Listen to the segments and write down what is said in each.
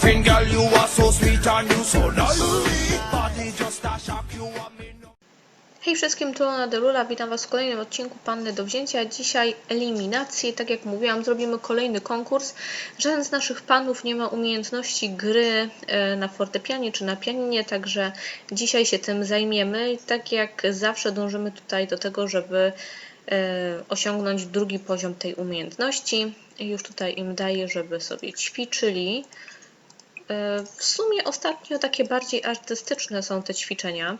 ragamuffin, girl, you are so sweet and you so know. Hej wszystkim, tu Ona Delula, witam Was w kolejnym odcinku Panny do wzięcia. Dzisiaj eliminacje, tak jak mówiłam, zrobimy kolejny konkurs. Żaden z naszych panów nie ma umiejętności gry e, na fortepianie czy na pianinie, także dzisiaj się tym zajmiemy. Tak jak zawsze dążymy tutaj do tego, żeby e, osiągnąć drugi poziom tej umiejętności. Już tutaj im daję, żeby sobie ćwiczyli. E, W sumie ostatnio takie bardziej artystyczne są te ćwiczenia.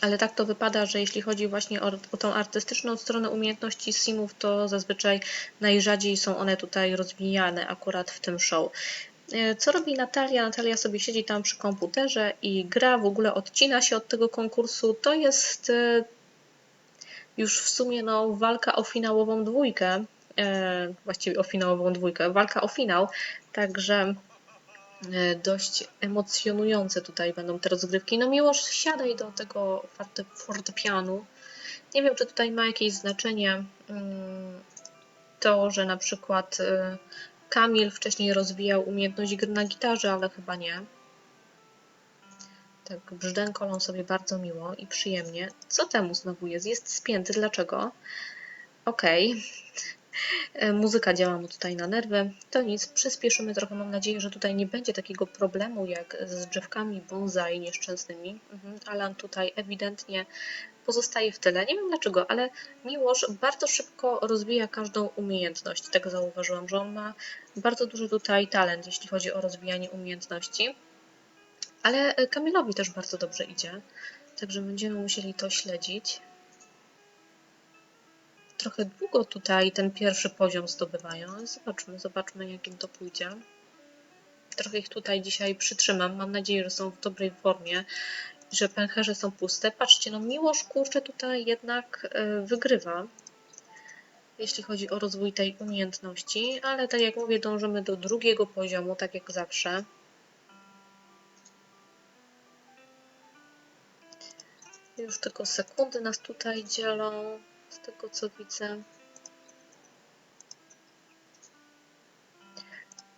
Ale tak to wypada, że jeśli chodzi właśnie o, o tą artystyczną stronę umiejętności simów, to zazwyczaj najrzadziej są one tutaj rozwijane akurat w tym show. E, Co robi Natalia? Natalia sobie siedzi tam przy komputerze i gra, w ogóle odcina się od tego konkursu. To jest e, już w sumie no, walka o finałową dwójkę, właściwie o finałową dwójkę, walka o finał, także dość emocjonujące tutaj będą te rozgrywki. No Miłosz, siadaj do tego forte, fortepianu. Nie wiem, czy tutaj ma jakieś znaczenie mm, to, że na przykład e, Kamil wcześniej rozwijał umiejętność gry na gitarze, ale chyba nie. Tak, brzdękolą sobie bardzo miło i przyjemnie. Co temu znowu jest? Jest spięty. Dlaczego? Okej. E, Muzyka działa mu tutaj na nerwy. To nic, przyspieszymy trochę. Mam nadzieję, że tutaj nie będzie takiego problemu jak z drzewkami bonsai nieszczęsnymi. Mhm. Alan tutaj ewidentnie pozostaje w tyle. Nie wiem dlaczego, ale Miłosz bardzo szybko rozwija każdą umiejętność. Tak zauważyłam, że on ma bardzo duży tutaj talent, jeśli chodzi o rozwijanie umiejętności. Ale e, Kamilowi też bardzo dobrze idzie. Także będziemy musieli to śledzić trochę długo tutaj ten pierwszy poziom zdobywają. Zobaczmy, zobaczmy jak im to pójdzie. Trochę ich tutaj dzisiaj przytrzymam. Mam nadzieję, że są w dobrej formie i że pęcherze są puste. Patrzcie, no Miłosz kurczę tutaj jednak e, wygrywa, jeśli chodzi o rozwój tej umiejętności, ale tak jak mówię, dążymy do drugiego poziomu, tak jak zawsze. Już tylko sekundy nas tutaj dzielą z tego co widzę.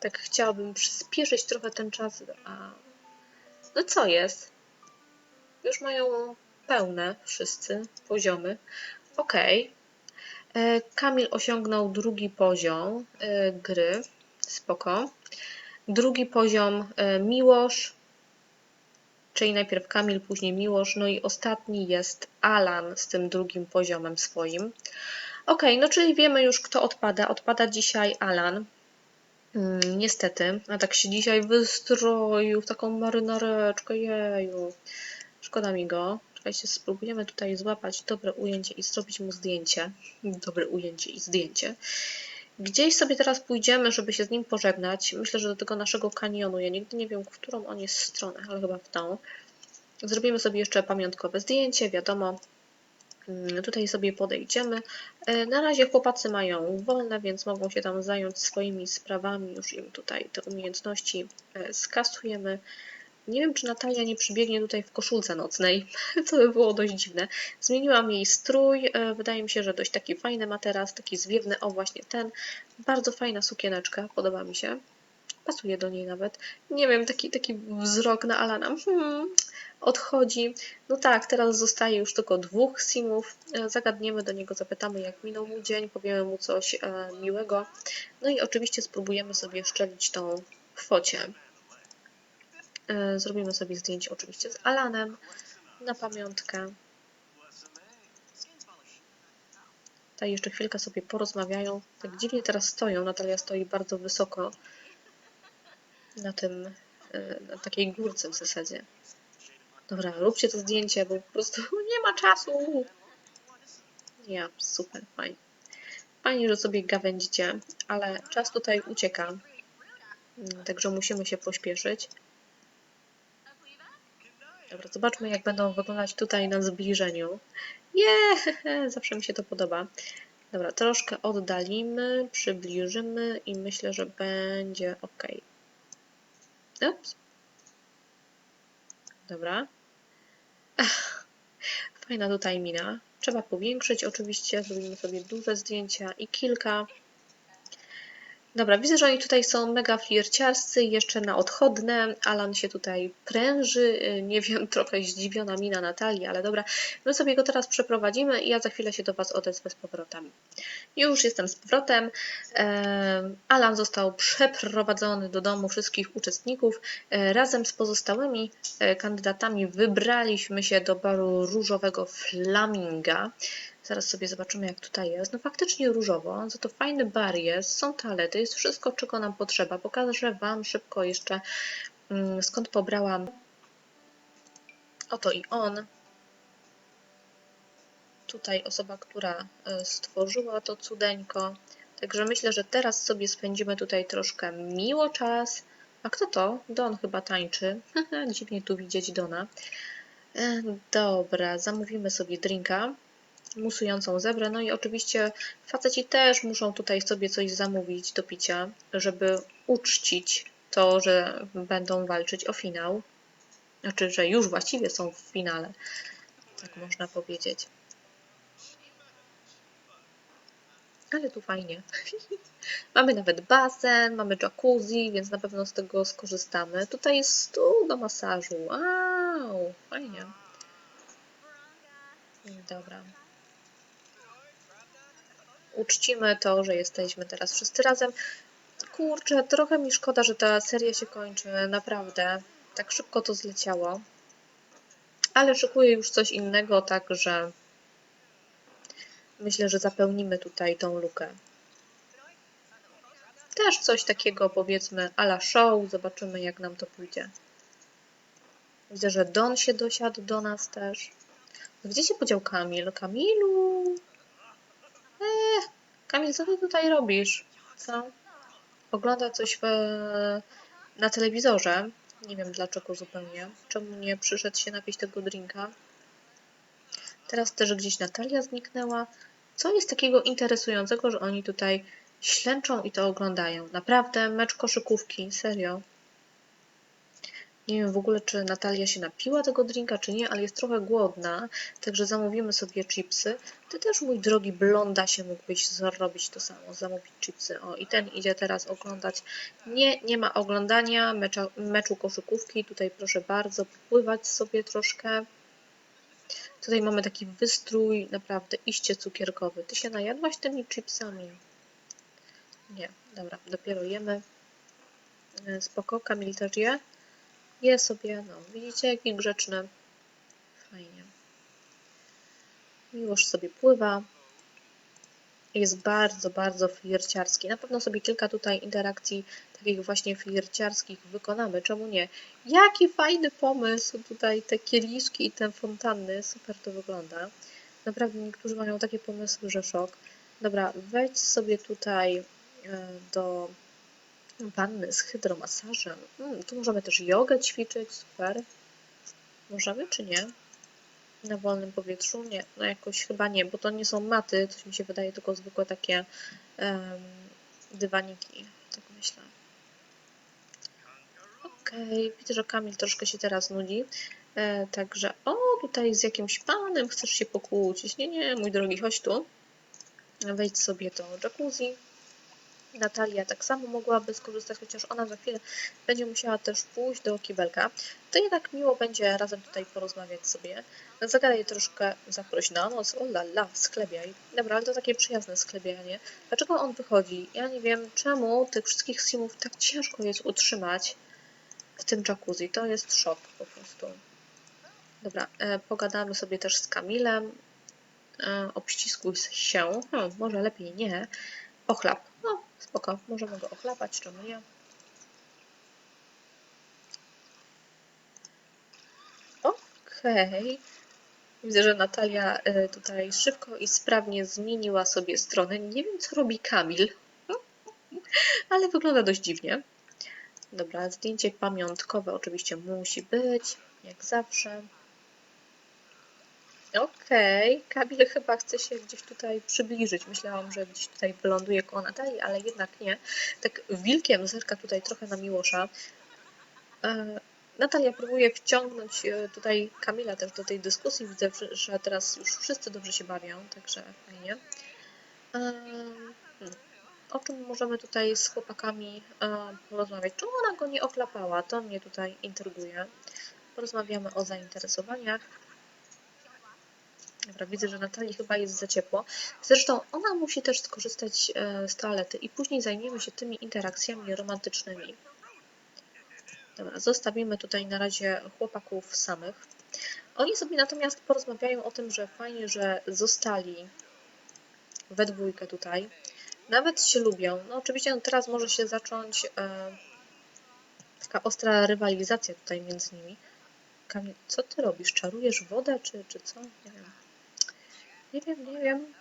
Tak chciałabym przyspieszyć trochę ten czas, a no co jest? Już mają pełne wszyscy poziomy. Ok. Kamil osiągnął drugi poziom e, gry. Spoko. Drugi poziom e, Miłosz, czyli najpierw Kamil, później Miłosz, no i ostatni jest Alan z tym drugim poziomem swoim. Ok, no czyli wiemy już, kto odpada. Odpada dzisiaj Alan. Mm, niestety, a tak się dzisiaj wystroił w taką marynareczkę, jeju. Szkoda mi go. Czekajcie, spróbujemy tutaj złapać dobre ujęcie i zrobić mu zdjęcie. Dobre ujęcie i zdjęcie. Gdzieś sobie teraz pójdziemy, żeby się z nim pożegnać. Myślę, że do tego naszego kanionu. Ja nigdy nie wiem, w którą on jest stronę, ale chyba w tą. Zrobimy sobie jeszcze pamiątkowe zdjęcie, wiadomo. Mm, Tutaj sobie podejdziemy. E, Na razie chłopacy mają wolne, więc mogą się tam zająć swoimi sprawami. Już im tutaj te umiejętności e, skasujemy. Nie wiem, czy Natalia nie przybiegnie tutaj w koszulce nocnej, co by było dość dziwne. Zmieniłam jej strój, e, wydaje mi się, że dość taki fajny ma teraz, taki zwiewny, o właśnie ten. Bardzo fajna sukieneczka, podoba mi się. Pasuje do niej nawet. Nie wiem, taki, taki wzrok na Alana. Hmm, odchodzi. No tak, teraz zostaje już tylko dwóch simów. E, Zagadniemy do niego, zapytamy jak minął mu dzień, powiemy mu coś e, miłego. No i oczywiście spróbujemy sobie szczelić tą kwocie. E, Zrobimy sobie zdjęcie oczywiście z Alanem na pamiątkę. Tutaj jeszcze chwilkę sobie porozmawiają. Tak dziwnie teraz stoją. Natalia stoi bardzo wysoko na tym, e, na takiej górce w zasadzie. Dobra, róbcie to zdjęcie, bo po prostu nie ma czasu. Ja, super, fajnie. Fajnie, że sobie gawędzicie, ale czas tutaj ucieka. Także musimy się pośpieszyć. Dobra, zobaczmy jak będą wyglądać tutaj na zbliżeniu. Nie, zawsze mi się to podoba. Dobra, troszkę oddalimy, przybliżymy i myślę, że będzie ok. Ups. Dobra. Ach, fajna tutaj mina. Trzeba powiększyć oczywiście, zrobimy sobie duże zdjęcia i kilka. Dobra, widzę, że oni tutaj są mega flirciarscy, jeszcze na odchodne. Alan się tutaj pręży. y, Nie wiem, trochę zdziwiona mina Natalii, ale dobra. My sobie go teraz przeprowadzimy i ja za chwilę się do Was odezwę z powrotem. Już jestem z powrotem. Em, Alan został przeprowadzony do domu wszystkich uczestników. E, Razem z pozostałymi e, kandydatami wybraliśmy się do baru różowego Flaminga. Zaraz sobie zobaczymy, jak tutaj jest. No faktycznie różowo, za to fajny bar jest, są toalety, jest wszystko, czego nam potrzeba. Pokażę Wam szybko jeszcze, mm, skąd pobrałam oto i on. Tutaj osoba, która e, stworzyła to cudeńko. Także myślę, że teraz sobie spędzimy tutaj troszkę miło czas. A kto to? Don chyba tańczy. Dziwnie tu widzieć Dona. E, Dobra, zamówimy sobie drinka musującą zebrę. No i oczywiście faceci też muszą tutaj sobie coś zamówić do picia, żeby uczcić to, że będą walczyć o finał. Znaczy, że już właściwie są w finale. Tak można powiedzieć. Ale tu fajnie. mamy nawet basen, mamy jacuzzi, więc na pewno z tego skorzystamy. Tutaj jest stół do masażu. Wow, fajnie. Dobra. Uczcimy to, że jesteśmy teraz wszyscy razem. Kurczę, trochę mi szkoda, że ta seria się kończy, naprawdę. Tak szybko to zleciało. Ale szykuję już coś innego, także myślę, że zapełnimy tutaj tą lukę. Też coś takiego powiedzmy a la show, zobaczymy jak nam to pójdzie. Widzę, że Don się dosiadł do nas też. Gdzie się podział Kamil? Kamilu! Eee, Kamil, co ty tutaj robisz? Co? Ogląda coś w, na telewizorze. Nie wiem dlaczego zupełnie. Czemu nie przyszedł się napić tego drinka? Teraz też gdzieś Natalia zniknęła. Co jest takiego interesującego, że oni tutaj ślęczą i to oglądają? Naprawdę, mecz koszykówki, serio. Nie wiem w ogóle, czy Natalia się napiła tego drinka, czy nie, ale jest trochę głodna, także zamówimy sobie chipsy. Ty też, mój drogi blonda, się mógłbyś zrobić to samo, zamówić chipsy. O, i ten idzie teraz oglądać. Nie, nie ma oglądania mecza, meczu koszykówki. Tutaj proszę bardzo, popływać sobie troszkę. Tutaj mamy taki wystrój, naprawdę iście cukierkowy. Ty się najadłaś tymi chipsami? Nie, dobra, dopiero jemy. E, Spoko, Kamil też je. Je sobie, no widzicie jaki grzeczny. Fajnie. Miłość sobie pływa. Jest bardzo, bardzo flirciarski. Na pewno sobie kilka tutaj interakcji takich właśnie flirciarskich wykonamy. Czemu nie? Jaki fajny pomysł tutaj, te kieliszki i te fontanny. Super to wygląda. Naprawdę niektórzy mają takie pomysły, że szok. Dobra, wejdź sobie tutaj e, do wanny z hydromasażem. Mm, tu możemy też jogę ćwiczyć, super. Możemy czy nie? Na wolnym powietrzu? Nie, no jakoś chyba nie, bo to nie są maty, coś mi się wydaje, tylko zwykłe takie em, dywaniki, tak myślę. Okej, widzę, że Kamil troszkę się teraz nudzi. E, także, o, tutaj z jakimś panem chcesz się pokłócić. Nie, nie, mój drogi, chodź tu. Wejdź sobie do jacuzzi. Natalia tak samo mogłaby skorzystać, chociaż ona za chwilę będzie musiała też pójść do kibelka. To jednak miło będzie razem tutaj porozmawiać sobie. Zagadaj troszkę, zaproś na noc, o la la, sklebiaj. Dobra, ale to takie przyjazne sklebianie. Dlaczego on wychodzi? Ja nie wiem, czemu tych wszystkich simów tak ciężko jest utrzymać w tym jacuzzi. To jest szok po prostu. Dobra, e, pogadamy sobie też z Kamilem. E, obściskuj się. Hmm, może lepiej nie. Ochlap. Spoko. Możemy go ochlapać, czemu nie? Okej. Widzę, że Natalia y, tutaj szybko i sprawnie zmieniła sobie stronę. Nie wiem, co robi Kamil, ale wygląda dość dziwnie. Dobra, zdjęcie pamiątkowe oczywiście musi być, jak zawsze. Okej, Kamil chyba chce się gdzieś tutaj przybliżyć. Myślałam, że gdzieś tutaj wyląduje koło Natalii, ale jednak nie. Tak wilkiem zerka tutaj trochę na Miłosza. E, Natalia próbuje wciągnąć e, tutaj Kamila też do tej dyskusji. Widzę, że- teraz już wszyscy dobrze się bawią, także fajnie. Em, hmm. o czym możemy tutaj z chłopakami e, porozmawiać? Czemu ona go nie ochlapała? To mnie tutaj intryguje. Porozmawiamy o zainteresowaniach. Dobra, widzę, że Natalii chyba jest za ciepło. Zresztą ona musi też skorzystać e, z toalety i później zajmiemy się tymi interakcjami romantycznymi. Dobra, zostawimy tutaj na razie chłopaków samych. Oni sobie natomiast porozmawiają o tym, że fajnie, że zostali we dwójkę tutaj. Nawet się lubią. No oczywiście no teraz może się zacząć e, taka ostra rywalizacja tutaj między nimi. Kamil, co ty robisz? Czarujesz wodę, czy, czy co? Nie wiem. Nie wiem, nie wiem.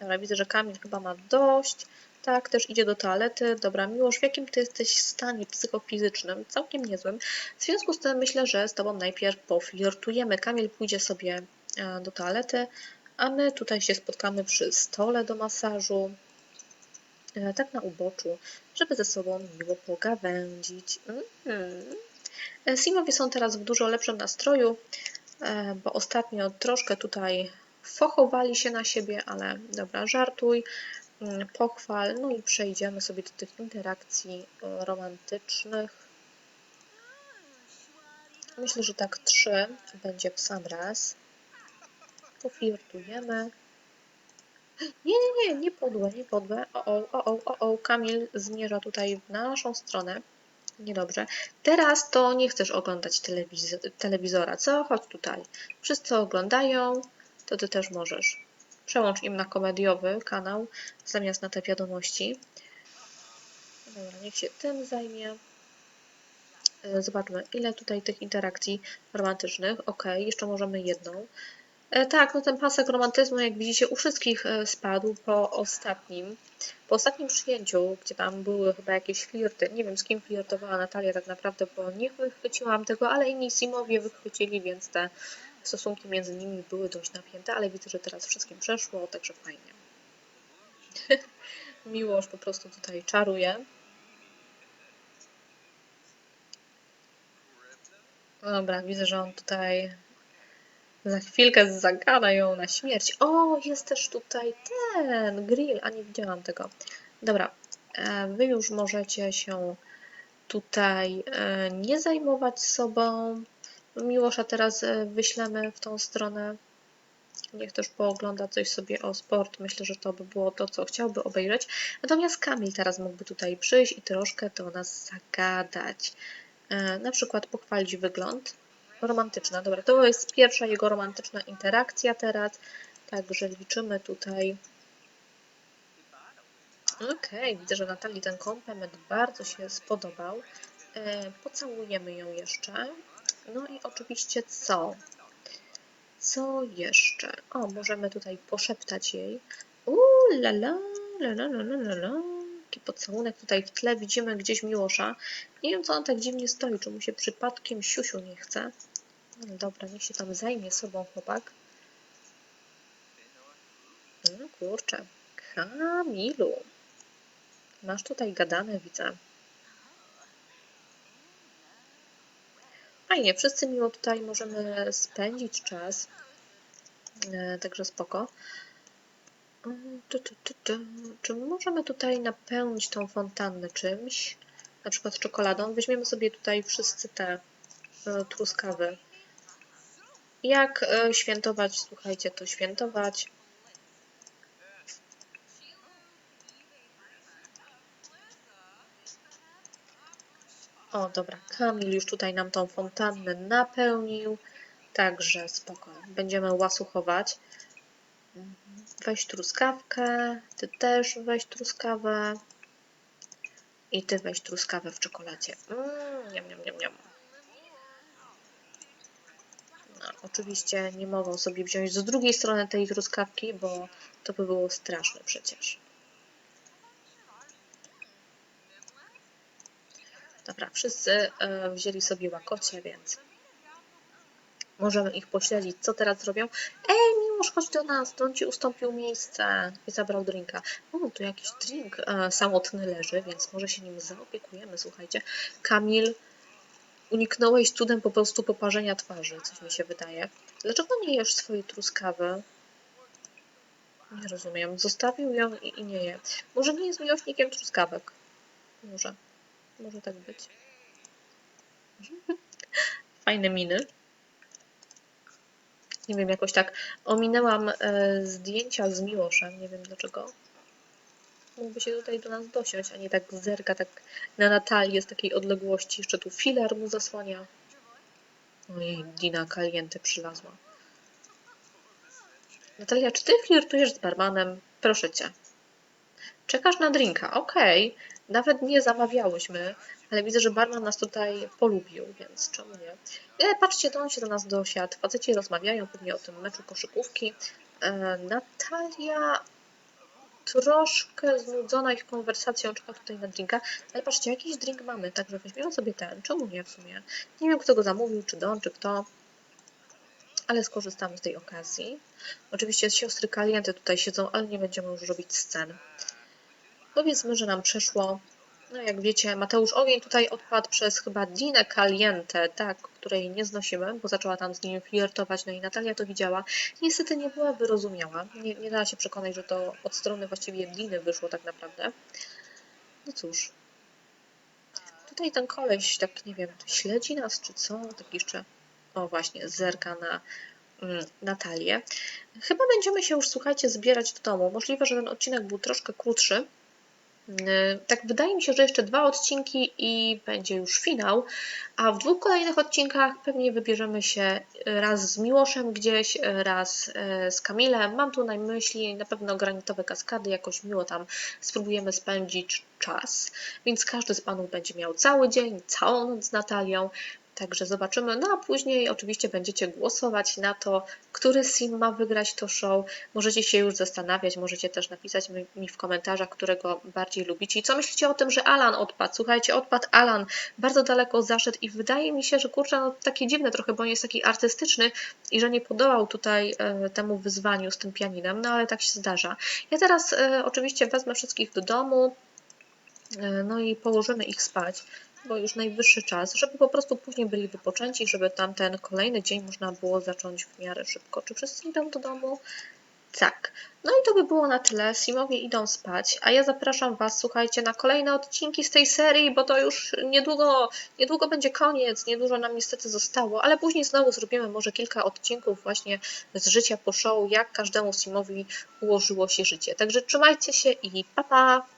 Dobra, widzę, że Kamil chyba ma dość. Tak, też idzie do toalety. Dobra, Miłosz, w jakim ty jesteś stanie psychofizycznym? Całkiem niezłym. W związku z tym myślę, że z tobą najpierw poflirtujemy. Kamil pójdzie sobie e, do toalety, a my tutaj się spotkamy przy stole do masażu. E, Tak na uboczu, żeby ze sobą miło pogawędzić. Mhm. E, Simowie są teraz w dużo lepszym nastroju, bo ostatnio troszkę tutaj fochowali się na siebie, ale dobra, żartuj, mm, pochwal, no i przejdziemy sobie do tych interakcji e, romantycznych. Myślę, że tak trzy będzie w sam raz. Poflirtujemy. Nie, nie, nie, nie podłe, nie podłe. O, o, o, o, o, Kamil zmierza tutaj w naszą stronę. Niedobrze. Teraz to nie chcesz oglądać telewiz- telewizora, co? Chodź tutaj. Wszyscy oglądają, to ty też możesz. Przełącz im na komediowy kanał zamiast na te wiadomości. Dobra, niech się tym zajmie. E, Zobaczmy, ile tutaj tych interakcji romantycznych. Ok, jeszcze możemy jedną. E, Tak, no ten pasek romantyzmu, jak widzicie, u wszystkich e, spadł po ostatnim, po ostatnim przyjęciu, gdzie tam były chyba jakieś flirty. Nie wiem, z kim flirtowała Natalia tak naprawdę, bo nie wychwyciłam tego, ale inni Simowie wychwycili, więc te stosunki między nimi były dość napięte, ale widzę, że teraz wszystkim przeszło, także fajnie. Miłość po prostu tutaj czaruje. No dobra, widzę, że on tutaj za chwilkę zagada ją na śmierć. O, jest też tutaj ten grill, a nie widziałam tego. Dobra, e, wy już możecie się tutaj e, nie zajmować sobą. Miłosza teraz e, wyślemy w tą stronę. Niech też poogląda coś sobie o sport. Myślę, że to by było to, co chciałby obejrzeć. Natomiast Kamil teraz mógłby tutaj przyjść i troszkę do nas zagadać. Na przykład pochwalić wygląd romantyczna. Dobra, to jest pierwsza jego romantyczna interakcja teraz. Także liczymy tutaj. Okej, widzę, że Natalii ten komplement bardzo się spodobał. E, pocałujemy ją jeszcze. No i oczywiście co? Co jeszcze? O, możemy tutaj poszeptać jej. Uuu, la la, la la la la la pocałunek tutaj w tle widzimy gdzieś Miłosza. Nie wiem, co on tak dziwnie stoi, czy mu się przypadkiem siusiu nie chce. No dobra, niech się tam zajmie sobą chłopak. No kurczę, Kamilu. Masz tutaj gadane, widzę. Fajnie, wszyscy miło tutaj możemy spędzić czas. E, Także spoko. Tu, tu, tu, tu. Czy możemy tutaj napełnić tą fontannę czymś? Na przykład czekoladą. Weźmiemy sobie tutaj wszyscy te e, truskawy. Jak e, świętować? Słuchajcie, to świętować. O, dobra, Kamil już tutaj nam tą fontannę napełnił. Także spoko. Będziemy łasuchować. Weź truskawkę, ty też weź truskawę. I ty weź truskawę w czekoladzie. Mmm, niam, niam, niam, niam. No, oczywiście nie mogą sobie wziąć z drugiej strony tej truskawki, bo to by było straszne przecież. Dobra, wszyscy e, wzięli sobie łakocie, więc możemy ich pośledzić, co teraz zrobią. Ej, Miłosz, chodź do nas, to on ci ustąpił miejsce i zabrał drinka. O, tu jakiś drink e, samotny leży, więc może się nim zaopiekujemy, słuchajcie. Kamil, uniknąłeś cudem po prostu poparzenia twarzy, coś mi się wydaje. Dlaczego nie jesz swojej truskawy? Nie rozumiem. Zostawił ją i, i nie je. Może nie jest miłośnikiem truskawek. Może. Może tak być. Fajne miny. Nie wiem, jakoś tak ominęłam e, zdjęcia z Miłoszem. Nie wiem dlaczego. Mógłby się tutaj do nas dosiąść, a nie tak zerka tak na Natalię z takiej odległości. Jeszcze tu filar mu zasłania. Ojej, Dina Caliente przylazła. Natalia, czy ty flirtujesz z barmanem? Proszę cię. Czekasz na drinka, okej. Nawet nie zamawiałyśmy, ale widzę, że barman nas tutaj polubił, więc czemu nie? E, patrzcie, to on się do nas dosiadł. Faceci rozmawiają pewnie o tym meczu koszykówki. E, Natalia troszkę znudzona ich konwersacją czeka tutaj na drinka, ale patrzcie, jakiś drink mamy, także weźmiemy sobie ten. Czemu nie w sumie? Nie wiem, kto go zamówił, czy Don, czy kto, ale skorzystamy z tej okazji. Oczywiście siostry Kalienty tutaj siedzą, ale nie będziemy już robić scen. Powiedzmy, że nam przeszło. No jak wiecie, Mateusz Ogień tutaj odpadł przez chyba Dinę Caliente, tak, której nie znosimy, bo zaczęła tam z nim flirtować, no i Natalia to widziała. Niestety nie była wyrozumiała. Nie, nie dała się przekonać, że to od strony właściwie Diny wyszło tak naprawdę. No cóż. Tutaj ten koleś, tak nie wiem, śledzi nas czy co? Tak jeszcze, o właśnie, zerka na mm, Natalię. Chyba będziemy się już, słuchajcie, zbierać do domu. Możliwe, że ten odcinek był troszkę krótszy. Yy, Tak, wydaje mi się, że jeszcze dwa odcinki i będzie już finał, a w dwóch kolejnych odcinkach pewnie wybierzemy się raz z Miłoszem gdzieś, raz e, z Kamilem. Mam tu na myśli na pewno granitowe kaskady, jakoś miło tam spróbujemy spędzić czas, więc każdy z Panów będzie miał cały dzień, całą noc z Natalią. Także zobaczymy. No a później oczywiście będziecie głosować na to, który sim ma wygrać to show. Możecie się już zastanawiać, możecie też napisać mi- w komentarzach, którego bardziej lubicie. I co myślicie o tym, że Alan odpadł? Słuchajcie, odpadł Alan, bardzo daleko zaszedł i wydaje mi się, że kurczę, no takie dziwne trochę, bo on jest taki artystyczny i że nie podołał tutaj e, temu wyzwaniu z tym pianinem, no ale tak się zdarza. Ja teraz e, oczywiście wezmę wszystkich do domu, e, no i położymy ich spać bo już najwyższy czas, żeby po prostu później byli wypoczęci, żeby tamten kolejny dzień można było zacząć w miarę szybko. Czy wszyscy idą do domu? Tak. No i to by było na tyle. Simowie idą spać, a ja zapraszam Was, słuchajcie, na kolejne odcinki z tej serii, bo to już niedługo, niedługo będzie koniec, niedużo nam niestety zostało, ale później znowu zrobimy może kilka odcinków właśnie z życia po show, jak każdemu Simowi ułożyło się życie. Także trzymajcie się i pa pa!